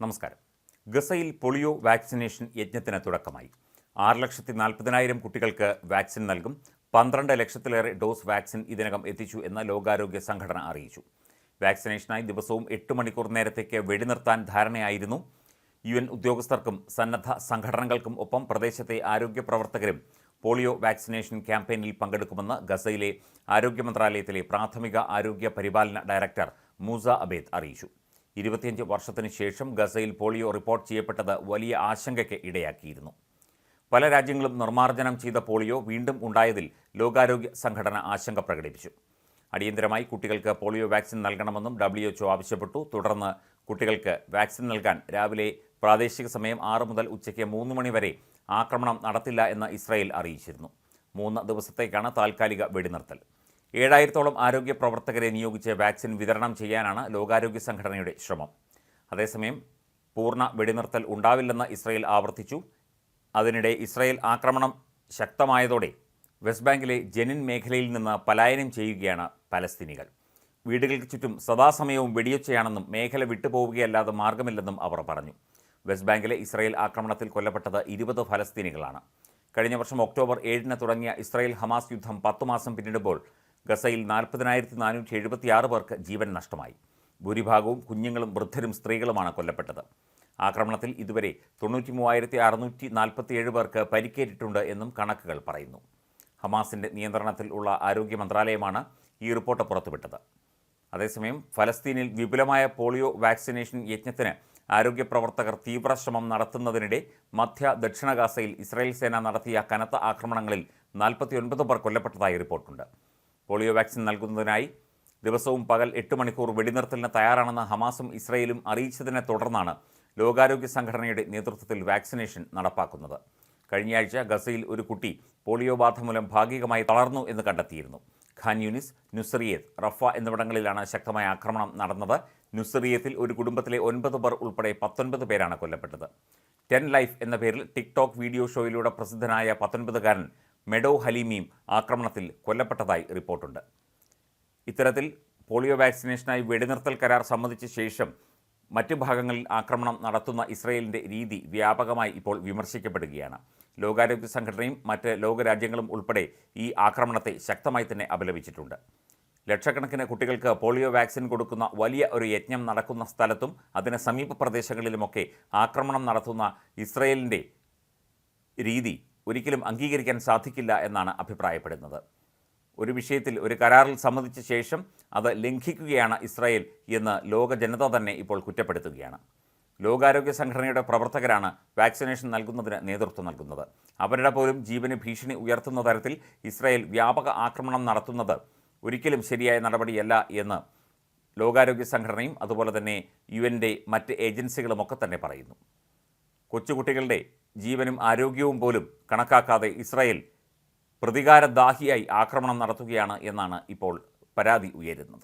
നമസ്കാരം. ഗസയിൽ polio vaccination യജ്ഞത്തിന് തുടക്കമായി. ആറ് ലക്ഷത്തി നാൽപ്പതിനായിരം കുട്ടികൾക്ക് വാക്സിൻ നൽകും. പന്ത്രണ്ട് ലക്ഷത്തിലേറെ ഡോസ് വാക്സിൻ ഇതിനകം എത്തിച്ചു എന്ന് ലോകാരോഗ്യ സംഘടന അറിയിച്ചു. വാക്സിനേഷനായി ദിവസവും എട്ട് മണിക്കൂർ നേരത്തേക്ക് വെടിനിർത്താൻ ധാരണയായിരുന്നു. യു എൻ ഉദ്യോഗസ്ഥർക്കും സന്നദ്ധ സംഘടനകൾക്കും ഒപ്പം പ്രദേശത്തെ ആരോഗ്യ പ്രവർത്തകരും പോളിയോ വാക്സിനേഷൻ ക്യാമ്പയിനിൽ പങ്കെടുക്കുമെന്ന് ഗസയിലെ ആരോഗ്യ മന്ത്രാലയത്തിലെ പ്രാഥമിക ആരോഗ്യ പരിപാലന ഡയറക്ടർ മൂസ അബേദ് അറിയിച്ചു. ഇരുപത്തിയഞ്ച് വർഷത്തിന് ശേഷം ഗസയിൽ പോളിയോ റിപ്പോർട്ട് ചെയ്യപ്പെട്ടത് വലിയ ആശങ്കയ്ക്ക് ഇടയാക്കിയിരുന്നു. പല രാജ്യങ്ങളും നിർമ്മാർജനം ചെയ്ത പോളിയോ വീണ്ടും ഉണ്ടായതിൽ ലോകാരോഗ്യ സംഘടന ആശങ്ക പ്രകടിപ്പിച്ചു. അടിയന്തരമായി കുട്ടികൾക്ക് പോളിയോ വാക്സിൻ നൽകണമെന്നും ഡബ്ല്യു എച്ച്ഒ ആവശ്യപ്പെട്ടു. തുടർന്ന് കുട്ടികൾക്ക് വാക്സിൻ നൽകാൻ രാവിലെ പ്രാദേശിക സമയം ആറ് മുതൽ ഉച്ചയ്ക്ക് മൂന്ന് മണി വരെ ആക്രമണം നടത്തില്ല എന്ന് ഇസ്രായേൽ അറിയിച്ചിരുന്നു. മൂന്ന് ദിവസത്തേക്കാണ് താൽക്കാലിക വെടിനിർത്തൽ. ഏഴായിരത്തോളം ആരോഗ്യ പ്രവർത്തകരെ നിയോഗിച്ച് വാക്സിൻ വിതരണം ചെയ്യാനാണ് ലോകാരോഗ്യ സംഘടനയുടെ ശ്രമം. അതേസമയം പൂർണ വെടിനിർത്തൽ ഉണ്ടാവില്ലെന്ന് ഇസ്രയേൽ ആവർത്തിച്ചു. അതിനിടെ ഇസ്രയേൽ ആക്രമണം ശക്തമായതോടെ വെസ്റ്റ് ബാങ്കിലെ ജെനിൻ മേഖലയിൽ നിന്ന് പലായനം ചെയ്യുകയാണ് പലസ്തീനികൾ. വീടുകൾക്ക് ചുറ്റും സദാസമയവും വെടിയൊച്ചയാണെന്നും മേഖല വിട്ടുപോവുകയല്ലാതെ മാർഗമില്ലെന്നും അവർ പറഞ്ഞു. വെസ്റ്റ് ബാങ്കിലെ ഇസ്രയേൽ ആക്രമണത്തിൽ കൊല്ലപ്പെട്ടത് ഇരുപത് ഫലസ്തീനികളാണ്. കഴിഞ്ഞ വർഷം ഒക്ടോബർ ഏഴിന് തുടങ്ങിയ ഇസ്രയേൽ ഹമാസ് യുദ്ധം പത്തു മാസം പിന്നിടുമ്പോൾ ഗസയിൽ നാൽപ്പതിനായിരത്തി നാനൂറ്റി എഴുപത്തിയാറ് പേർക്ക് ജീവൻ നഷ്ടമായി. ഭൂരിഭാഗവും കുഞ്ഞുങ്ങളും വൃദ്ധരും സ്ത്രീകളുമാണ് കൊല്ലപ്പെട്ടത്. ആക്രമണത്തിൽ ഇതുവരെ തൊണ്ണൂറ്റി മൂവായിരത്തി അറുന്നൂറ്റി നാൽപ്പത്തിയേഴ് പേർക്ക് പരിക്കേറ്റിട്ടുണ്ട് എന്നും കണക്കുകൾ പറയുന്നു. ഹമാസിന്റെ നിയന്ത്രണത്തിൽ ഉള്ള ആരോഗ്യ മന്ത്രാലയമാണ് ഈ റിപ്പോർട്ട് പുറത്തുവിട്ടത്. അതേസമയം ഫലസ്തീനിൽ വിപുലമായ പോളിയോ വാക്സിനേഷൻ യജ്ഞത്തിന് ആരോഗ്യ പ്രവർത്തകർ തീവ്രശ്രമം നടത്തുന്നതിനിടെ മധ്യ ദക്ഷിണ ഗാസയിൽ ഇസ്രായേൽ സേന നടത്തിയ കനത്ത ആക്രമണങ്ങളിൽ നാൽപ്പത്തിയൊൻപത് പേർ കൊല്ലപ്പെട്ടതായി റിപ്പോർട്ടുണ്ട്. പോളിയോ വാക്സിൻ നൽകുന്നതിനായി ദിവസവും പകൽ എട്ട് മണിക്കൂർ വെടിനിർത്തലിന് തയ്യാറാണെന്ന് ഹമാസും ഇസ്രയേലും അറിയിച്ചതിനെ തുടർന്നാണ് ലോകാരോഗ്യ സംഘടനയുടെ നേതൃത്വത്തിൽ വാക്സിനേഷൻ നടപ്പാക്കുന്നത്. കഴിഞ്ഞയാഴ്ച ഗസയിൽ ഒരു കുട്ടി പോളിയോ ബാധ മൂലം ഭാഗികമായി തളർന്നു എന്ന് കണ്ടെത്തിയിരുന്നു. ഖാൻ യൂനിസ് നുസറിയത്ത് റഫ എന്നിവിടങ്ങളിലാണ് ശക്തമായ ആക്രമണം നടന്നത്. നുസറിയത്തിൽ ഒരു കുടുംബത്തിലെ ഒൻപത് പേർ ഉൾപ്പെടെ പത്തൊൻപത് പേരാണ് കൊല്ലപ്പെട്ടത്. ടെൻ ലൈഫ് എന്ന പേരിൽ ടിക്ടോക്ക് വീഡിയോ ഷോയിലൂടെ പ്രസിദ്ധനായ പത്തൊൻപതുകാരൻ മെഡോ ഹലീമിയും ആക്രമണത്തിൽ കൊല്ലപ്പെട്ടതായി റിപ്പോർട്ടുണ്ട്. ഇത്തരത്തിൽ പോളിയോ വാക്സിനേഷനായി വെടിനിർത്തൽ കരാർ സമ്മതിച്ച ശേഷം മറ്റ് ഭാഗങ്ങളിൽ ആക്രമണം നടത്തുന്ന ഇസ്രയേലിന്റെ രീതി വ്യാപകമായി ഇപ്പോൾ വിമർശിക്കപ്പെടുകയാണ്. ലോകാരോഗ്യ സംഘടനയും മറ്റ് ലോകരാജ്യങ്ങളും ഉൾപ്പെടെ ഈ ആക്രമണത്തെ ശക്തമായി തന്നെ അപലപിച്ചിട്ടുണ്ട്. ലക്ഷക്കണക്കിന് കുട്ടികൾക്ക് പോളിയോ വാക്സിൻ കൊടുക്കുന്ന വലിയ ഒരു യജ്ഞം നടക്കുന്ന സ്ഥലത്തും അതിന് സമീപ പ്രദേശങ്ങളിലുമൊക്കെ ആക്രമണം നടത്തുന്ന ഇസ്രയേലിന്റെ രീതി ഒരിക്കലും അംഗീകരിക്കാൻ സാധിക്കില്ല എന്നാണ് അഭിപ്രായപ്പെടുന്നത്. ഒരു വിഷയത്തിൽ ഒരു കരാറിൽ സമ്മതിച്ച ശേഷം അത് ലംഘിക്കുകയാണ് ഇസ്രായേൽ എന്ന് ലോക ജനത തന്നെ ഇപ്പോൾ കുറ്റപ്പെടുത്തുകയാണ്. ലോകാരോഗ്യ സംഘടനയുടെ പ്രവർത്തകരാണ് വാക്സിനേഷൻ നൽകുന്നതിന് നേതൃത്വം നൽകുന്നത്. അവരുടെ പോലും ജീവന് ഭീഷണി ഉയർത്തുന്ന തരത്തിൽ ഇസ്രായേൽ വ്യാപക ആക്രമണം നടത്തുന്നത് ഒരിക്കലും ശരിയായ നടപടിയല്ല എന്ന് ലോകാരോഗ്യ സംഘടനയും അതുപോലെ തന്നെ യു എന്റെ മറ്റ് ഏജൻസികളുമൊക്കെ തന്നെ പറയുന്നു. കൊച്ചുകുട്ടികളുടെ ജീവനും ആരോഗ്യവും പോലും കണക്കാക്കാതെ ഇസ്രായേൽ പ്രതികാരദാഹിയായി ആക്രമണം നടത്തുകയാണ് എന്നാണ് ഇപ്പോൾ പരാതി ഉയരുന്നത്.